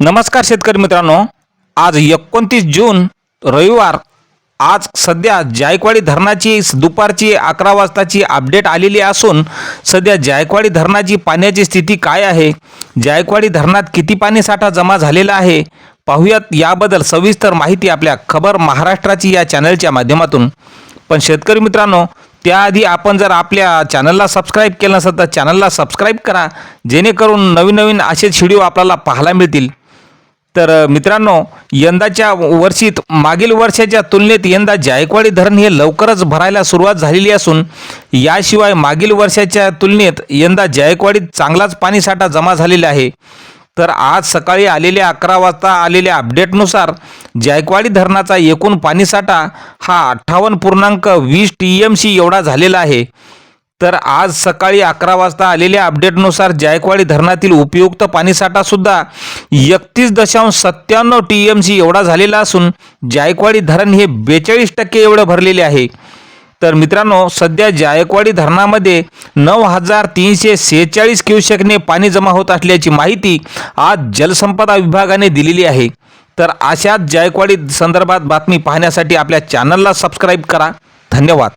नमस्कार शेतकरी मित्रांनो. आज एकोणतीस जून रविवार. आज सध्या जायकवाडी धरणाची दुपारची अकरा वाजताची अपडेट आलेली असून सध्या जायकवाडी धरणाची पाण्याची स्थिती काय आहे? जायकवाडी धरणात किती पाणी साठा जमा झालेला आहे? पाहूयात याबद्दल सविस्तर माहिती आपल्या खबर महाराष्ट्राची या चॅनलच्या माध्यमातून. पण शेतकरी मित्रांनो त्याआधी आपण जर आपल्या चॅनलला सबस्क्राईब केलं नसेल तर चॅनलला सबस्क्राईब करा. जेणेकरून नवीन नवीन असेच व्हिडिओ आपल्याला पाहायला मिळतील. तर मित्रांनो यंदाच्या वर्षीत मागील वर्षाच्या तुलनेत यंदा जायकवाडी धरण हे लवकरच भरायला सुरुवात झालेली असून याशिवाय मागील वर्षाच्या तुलनेत यंदा जायकवाडीत चांगलाच पाणीसाठा जमा झालेला आहे. तर आज सकाळी आलेल्या अकरा वाजता आलेल्या अपडेटनुसार जायकवाडी धरणाचा एकूण पाणीसाठा हा अठ्ठावन्न पूर्णांक वीस टी एम सी एवढा झालेला आहे. तर आज सकाळी अकरा वाजता आलेल्या अपडेटनुसार जायकवाडी धरणातील उपयुक्त पाणीसाठा सुद्धा एकतीस दशांश सत्त्याण्णव टी एम सी एवढा झालेला असून जायकवाडी धरण हे बेचाळीस टक्के एवढं भरलेले आहे. तर मित्रांनो सध्या जायकवाडी धरणामध्ये नऊ हजार तीनशे सेहेचाळीस क्युसेकने पाणी जमा होत असल्याची माहिती आज जलसंपदा विभागाने दिलेली आहे. तर अशाच जायकवाडी संदर्भात बातमी पाहण्यासाठी आपल्या चॅनलला सबस्क्राईब करा. धन्यवाद.